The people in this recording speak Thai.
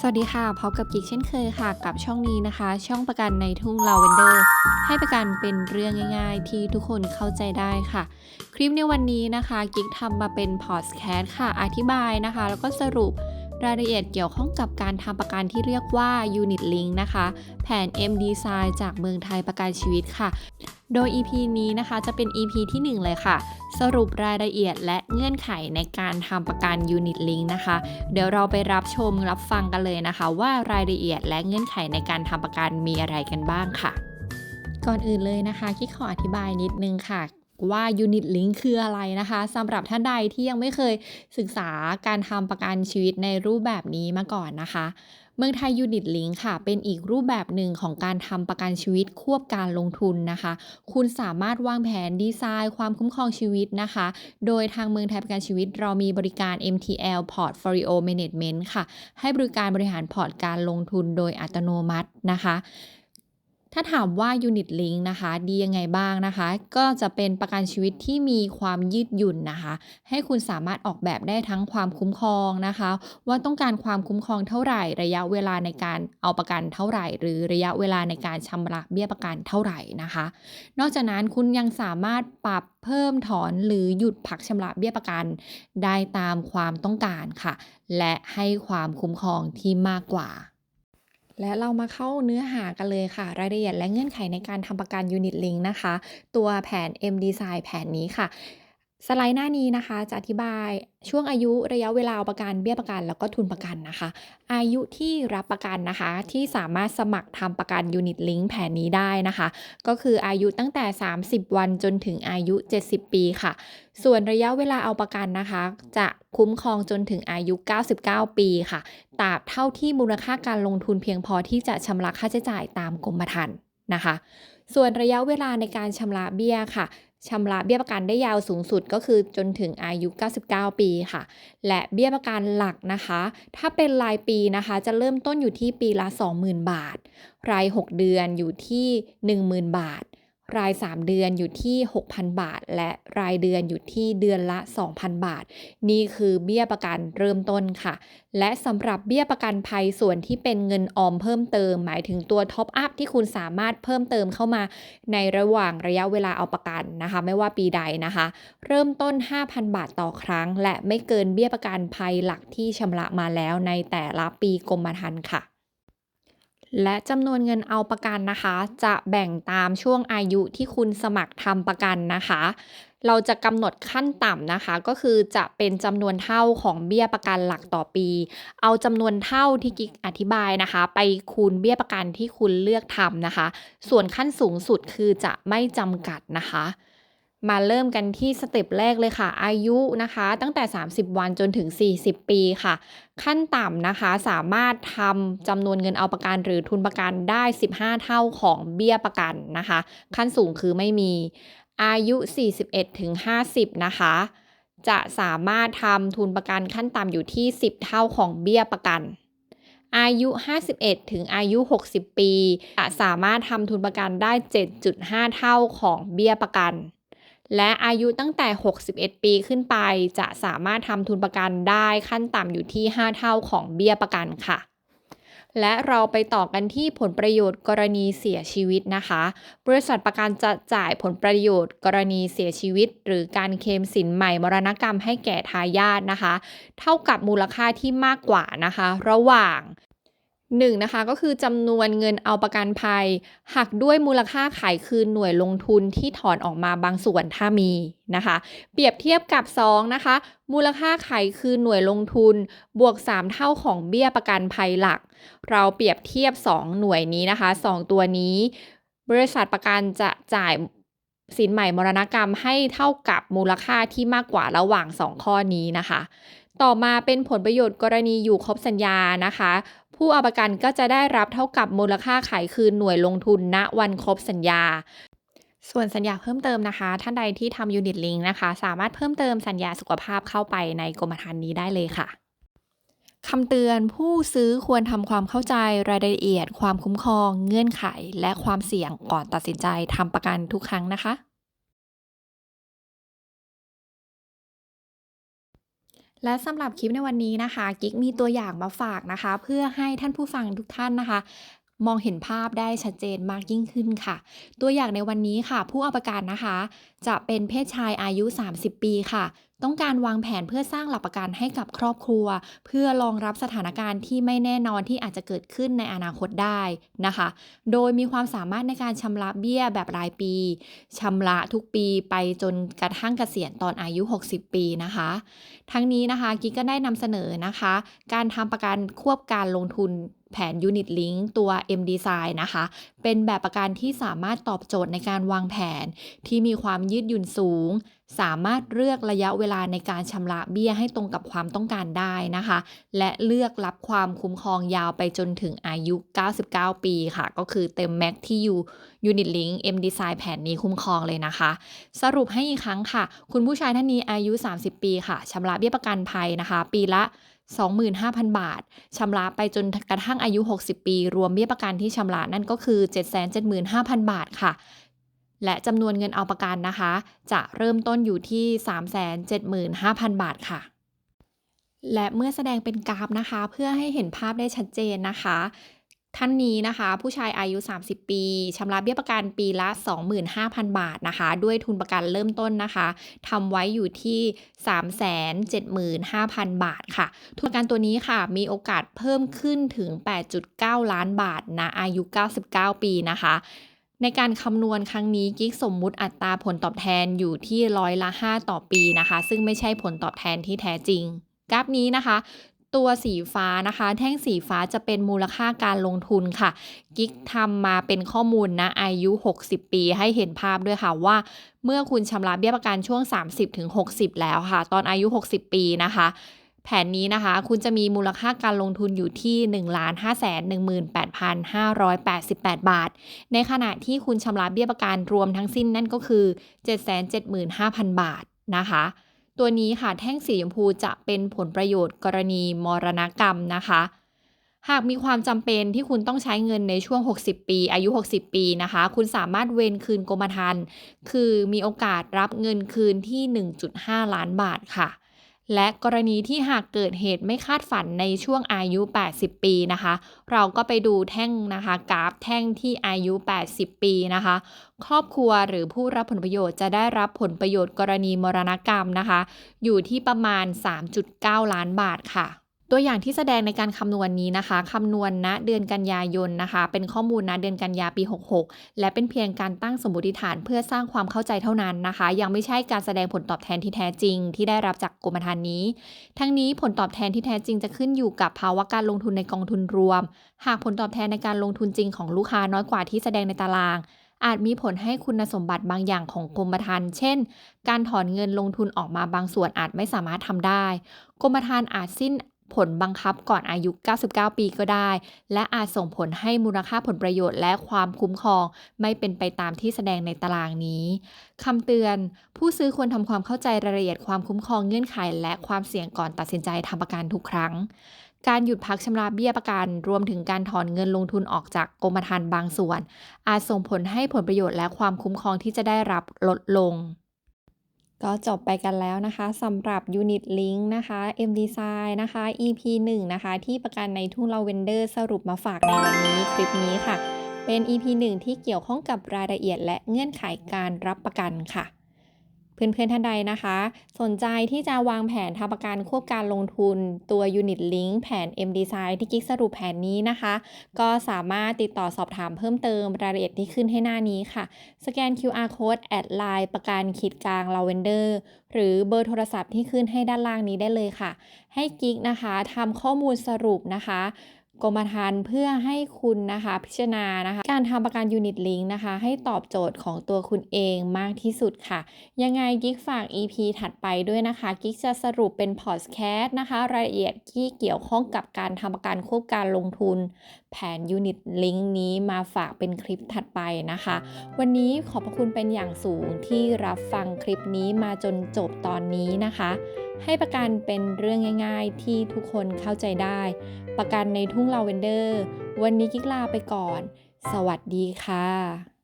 สวัสดีค่ะ พบกับกิ๊กเช่นเคยค่ะ กับช่องนี้นะคะ ช่องประกันในทุ่งลาเวนเดอร์ ให้ประกันเป็นเรื่องง่าย ๆ ที่ทุกคนเข้าใจได้ค่ะ คลิปในวันนี้นะคะกิ๊กทำมาเป็นพอดแคสต์ค่ะ อธิบายนะคะ แล้วก็สรุปรายละเอียดเกี่ยวข้องกับการทำประกันที่เรียกว่า Unit Link นะคะ แผน M Design จากเมืองไทยประกันชีวิตค่ะ โดย EP นี้นะคะจะเป็น EP ที่ 1 เลยค่ะ สรุปรายละเอียดและเงื่อนไขในการทำประกัน Unit Link นะคะ เดี๋ยวเราไปรับชมรับฟังกันเลยนะคะ ว่ารายละเอียดและเงื่อนไขในการทำประกันมีอะไรกันบ้างค่ะ ก่อนอื่นเลยนะคะคิดขออธิบายนิดนึงค่ะว่า Unit Link คืออะไรนะคะสำหรับท่านใดที่ยังไม่เคยศึกษาการทำประกันชีวิตในรูปแบบนี้มาก่อนนะคะ เมืองไทยยูนิตลิงค่ะ เป็นอีกรูปแบบหนึ่งของการทำประกันชีวิตควบการลงทุนนะคะ คุณสามารถวางแผนดีไซน์ ความคุ้มครองชีวิตนะคะ โดยทางเมืองไทยประกันชีวิต เรามีบริการ MTL Portfolio Management ค่ะ ให้บริการบริหารพอร์ตการลงทุนโดยอัตโนมัตินะคะ ถ้าถามว่า Unit Link นะคะ ดียังไงบ้างนะคะ ก็จะเป็นประกันชีวิตที่มีความยืดหยุ่นนะคะ ให้คุณสามารถออกแบบได้ทั้งความคุ้มครองนะคะ ว่าต้องการความคุ้มครองเท่าไหร่ ระยะเวลาในการเอาประกันเท่าไหร่ หรือระยะเวลาในการชำระเบี้ยประกันเท่าไหร่นะคะ นอกจากนั้นคุณยังสามารถปรับเพิ่มถอนหรือหยุดพักชำระเบี้ยประกัน ได้ตามความต้องการค่ะ และให้ความคุ้มครองที่มากกว่า และเรามาเข้าเนื้อหากันเลยค่ะ รายละเอียดและเงื่อนไขในการทำประกันยูนิตลิงนะคะ ตัวแผน M Design แผนนี้ค่ะ สไลด์หน้านี้นะคะจะอธิบายช่วงอายุระยะเวลาประกันเบี้ยประกัน แล้วก็ทุนประกันนะคะ อายุที่รับประกันนะคะ ที่สามารถสมัครทำประกัน Unit Link แผนนี้ได้นะคะ ก็คืออายุตั้งแต่ 30 วันจนถึงอายุ 70 ปีค่ะ ส่วนระยะเวลาเอาประกันนะคะ จะคุ้มครองจนถึงอายุ 99 ปีค่ะตราบเท่าที่มูลค่าการลงทุนเพียงพอที่จะชำระค่าใช้จ่ายตามกรมธรรม์นะคะ ส่วนระยะเวลาในการชำระเบี้ยค่ะ ชำระเบี้ยประกันได้ยาวสูงสุดก็คือจนถึงอายุ 99 ปีค่ะ และเบี้ยประกันหลักนะคะ ถ้าเป็นรายปีนะคะ จะเริ่มต้นอยู่ที่ปีละ 20,000 บาท ราย 6 เดือนอยู่ที่ 10,000 บาท ราย 3 เดือนอยู่ที่ 6,000 บาท และรายเดือนอยู่ที่เดือนละ 2,000 บาท นี่คือเบี้ยประกันเริ่มต้นค่ะ และสำหรับเบี้ยประกันภัยส่วนที่เป็นเงินออมเพิ่มเติม หมายถึงตัวท็อปอัพที่คุณสามารถเพิ่มเติมเข้ามาในระหว่างระยะเวลาเอาประกันนะคะ ไม่ว่าปีใดนะคะ เริ่มต้น 5,000 บาทต่อครั้ง และไม่เกินเบี้ยประกันภัยหลักที่ชำระมาแล้วในแต่ละปีกรมธรรม์ค่ะ และจำนวนเงินเอาประกันนะคะ จะแบ่งตามช่วงอายุที่คุณสมัครทำประกันนะคะ เราจะกำหนดขั้นต่ำนะคะ ก็คือจะเป็นจำนวนเท่าของเบี้ยประกันหลักต่อปี เอาจำนวนเท่าที่กิ๊กอธิบายนะคะ ไปคูณเบี้ยประกันที่คุณเลือกทำนะคะ ส่วนขั้นสูงสุดคือจะไม่จำกัดนะคะ มาเริ่มกันที่สเต็ปแรกเลยค่ะ อายุนะคะ ตั้งแต่ 30 วันจนถึง 40 ปีค่ะ ขั้นต่ำนะคะสามารถทำจำนวนเงินเอาประกันหรือทุนประกันได้ 15 เท่าของเบี้ยประกันนะคะ ขั้นสูงคือไม่มีอายุ 41ถึง50 นะคะ จะสามารถทำทุนประกันขั้นต่ำอยู่ที่ 10 เท่าของเบี้ยประกันอายุ 51 ถึงอายุ 60 ปีจะสามารถทำทุนประกันได้ 7.5 เท่าของเบี้ยประกัน และอายุตั้งแต่ 61 ปีขึ้นไป จะสามารถทำทุนประกันได้ขั้นต่ำอยู่ที่ 5 เท่าของเบี้ยประกันค่ะ และเราไปต่อกันที่ผลประโยชน์กรณีเสียชีวิตนะคะ บริษัทประกันจะจ่ายผลประโยชน์กรณีเสียชีวิต หรือการเคลมสินใหม่มรณกรรมให้แก่ทายาทนะคะ เท่ากับมูลค่าที่มากกว่านะคะ ระหว่าง 1. นะคะก็คือจำนวนเงินเอาประกันภัย หักด้วยมูลค่าขายคืนหน่วยลงทุนที่ถอนออกมาบางส่วนถ้ามีนะคะ เปรียบเทียบกับ 2. นะคะ มูลค่าขายคืนหน่วยลงทุน บวก 3 เท่าของเบี้ยประกันภัยหลัก เราเปรียบเทียบ 2 หน่วยนี้นะคะ 2 ตัวนี้ บริษัทประกันจะจ่ายสินใหม่มรณกรรมให้เท่ากับมูลค่าที่มากกว่าระหว่าง 2 ข้อนี้นะคะ ต่อมาเป็นผลประโยชน์กรณีอยู่ครบสัญญานะคะ ผู้เอาประกันก็จะได้รับเท่ากับมูลค่าขายคืนหน่วยลงทุนณวันครบสัญญา ส่วนสัญญาเพิ่มเติมนะคะ ท่านใดที่ทำ Unit Link นะคะ สามารถเพิ่มเติมสัญญาสุขภาพเข้าไปในกรมธรรม์นี้ได้เลยค่ะคำเตือนผู้ซื้อควรทำความเข้าใจรายละเอียด ความคุ้มครอง เงื่อนไข และความเสี่ยงก่อนตัดสินใจทำประกันทุกครั้งนะคะ และสำหรับคลิปในวันนี้นะคะ กิ๊กมีตัวอย่างมาฝากนะคะ เพื่อให้ท่านผู้ฟังทุกท่านนะคะ มองเห็นภาพได้ชัดเจนมากยิ่งขึ้นค่ะ ตัวอย่างในวันนี้ค่ะ ผู้เอาประกันนะคะ จะเป็นเพศชายอายุ 30 ปีค่ะต้องการวางแผนเพื่อสร้างหลักประกันให้กับครอบครัว เพื่อรองรับสถานการณ์ที่ไม่แน่นอนที่อาจจะเกิดขึ้นในอนาคตได้นะคะ โดยมีความสามารถในการชำระเบี้ยแบบรายปีชำระทุกปีไปจนกระทั่งเกษียณตอนอายุ 60 ปีนะคะ ทั้งนี้นะคะกิ๊กก็ได้นำเสนอนะคะ การทำประกันควบการลงทุนแผน Unit Link ตัว M Design นะคะ เป็นแบบประกันที่สามารถตอบโจทย์ในการวางแผนที่มีความยืดหยุ่นสูง สามารถเลือกระยะเวลาในการชำระเบี้ยให้ตรงกับความต้องการได้นะคะ และเลือกรับความคุ้มครองยาวไปจนถึงอายุ 99 ปีค่ะ ก็คือเต็มแม็กที่อยู่ Unit Link M Design แผนนี้คุ้มครองเลยนะคะ สรุปให้อีกครั้งค่ะ คุณผู้ชายท่านนี้อายุ 30 ปีค่ะชำระเบี้ยประกันภัยนะคะ ปีละ25,000 บาท ชำระไปจนกระทั่งอายุ 60 ปี รวมเบี้ยประกันที่ชำระนั่นก็คือ 775,000 บาทค่ะ และจำนวนเงินเอาประกันนะคะ จะเริ่มต้นอยู่ที่ 375,000 บาทค่ะ และเมื่อแสดงเป็นกราฟนะคะ เพื่อให้เห็นภาพได้ชัดเจนนะคะ ท่านนี้นะคะ ผู้ชายอายุ 30 ปีชำระเบี้ยประกันปีละ 25,000 บาทนะคะ ด้วยทุนประกันเริ่มต้นนะคะทำไว้อยู่ที่ 375,000 บาทค่ะ ทุนประกันตัวนี้ค่ะ มีโอกาสเพิ่มขึ้นถึง 8.9 ล้านบาทนะอายุ 99 ปีนะคะ ในการคำนวณครั้งนี้กิ๊กสมมุติอัตราผลตอบแทนอยู่ที่ร้อยละ 5 ต่อปีนะคะ ซึ่งไม่ใช่ผลตอบแทนที่แท้จริง กราฟนี้นะคะ ตัวสีฟ้านะคะ แท่งสีฟ้าจะเป็นมูลค่าการลงทุนค่ะ กิ๊กทำมาเป็นข้อมูลนะอายุ 60 ปีให้เห็นภาพด้วยค่ะว่า เมื่อคุณชำระเบี้ยประกันช่วง 30-60 แล้วค่ะ ตอนอายุ 60 ปีนะคะ แผนนี้นะคะ คุณจะมีมูลค่าการลงทุนอยู่ที่ 1 5 1 8 5 8บาท ในขณะที่คุณชำระเบี้ยประกันรวมทั้งสิ้นนั่นก็คือ 775,000 บาทนะคะ ตัวนี้ค่ะแท่งสีชมพูจะเป็นผลประโยชน์กรณีมรณกรรมนะคะหากมีความจำเป็นที่คุณต้องใช้เงินในช่วง 60 ปี อายุ 60 ปีนะคะ คุณสามารถเวนคืนกรมธรรม์คือมีโอกาสรับเงินคืนที่ 1.5 ล้านบาทค่ะ และกรณีที่หากเกิดเหตุไม่คาดฝันในช่วงอายุ 80 ปีนะคะ เราก็ไปดูแท่งนะคะ กราฟแท่งที่อายุ 80 ปีนะคะ ครอบครัวหรือผู้รับผลประโยชน์จะได้รับผลประโยชน์กรณีมรณกรรมนะคะ อยู่ที่ประมาณ 3.9 ล้านบาทค่ะ ตัวอย่างที่แสดงในการคำนวณนี้นะคะคำนวณณเดือนกันยายนนะคะ เป็นข้อมูลณเดือนกันยาปี 66 และเป็นเพียงการตั้งสมมติฐานเพื่อสร้างความเข้าใจเท่านั้นนะคะ ยังไม่ใช่การแสดงผลตอบแทนที่แท้จริง ที่ได้รับจากกรมธรรม์นี้ ทั้งนี้ผลตอบแทนที่แท้จริงจะขึ้นอยู่กับภาวะการลงทุนในกองทุนรวม หากผลตอบแทนในการลงทุนจริงของลูกค้าน้อยกว่าที่แสดงในตารางอาจมีผลให้คุณสมบัติบางอย่างของกรมธรรม์เช่น การถอนเงินลงทุนออกมาบางส่วนอาจไม่สามารถทำได้ กรมธรรม์อาจสิ้น ผลบังคับก่อนอายุ 99 ปีก็ได้ และอาจส่งผลให้มูลค่าผลประโยชน์และความคุ้มครอง ไม่เป็นไปตามที่แสดงในตารางนี้คำเตือน ผู้ซื้อควรทำความเข้าใจรายละเอียดความคุ้มครองเงื่อนไข และความเสี่ยงก่อนตัดสินใจทำประกันทุกครั้ง การหยุดพักชำระเบี้ยประกัน รวมถึงการถอนเงินลงทุนออกจากกรมธรรม์บางส่วน อาจส่งผลให้ผลประโยชน์และความคุ้มครองที่จะได้รับลดลง ก็จบไปกันแล้วนะคะสำหรับ Unit Link นะคะ M Design นะคะ EP 1 นะคะ ที่ประกันในทุ่งลาเวนเดอร์สรุปมาฝากในวันนี้คลิปนี้ค่ะ เป็น EP 1 ที่เกี่ยวข้องกับรายละเอียดและเงื่อนไขการรับประกันค่ะ เพื่อนๆท่านใดนะคะ สนใจที่จะวางแผนทำประกันควบการลงทุนตัว Unit Link แผน M Design ที่กิ๊กสรุปแผนนี้นะคะ ก็สามารถติดต่อสอบถามเพิ่มเติมรายละเอียดที่ขึ้นให้หน้านี้ค่ะ สแกน QR code แอดไลน์ประกันขีดกลาง Lavender หรือเบอร์โทรศัพท์ที่ขึ้นให้ด้านล่างนี้ได้เลยค่ะ ให้กิ๊กนะคะทำข้อมูลสรุปนะคะ กรมธรรม์เพื่อให้คุณนะคะพิจารณานะคะ การทำประกันยูนิตลิงก์นะคะ ให้ตอบโจทย์ของตัวคุณเองมากที่สุดค่ะ ยังไงกิ๊กฝาก EP ถัดไปด้วยนะคะกิ๊กจะสรุปเป็นพอดแคสต์นะคะ รายละเอียดที่เกี่ยวข้องกับการทำประกันควบการลงทุน แผน Unit Link นี้มาฝากเป็นคลิปถัดไปนะคะ วันนี้ขอบพระคุณเป็นอย่างสูงที่รับฟังคลิปนี้มาจนจบตอนนี้นะคะ ให้ประกันเป็นเรื่องง่าย ๆ ที่ทุกคนเข้าใจได้ ประกันในทุ่งลาเวนเดอร์ วันนี้กิ๊กลาไปก่อน สวัสดีค่ะ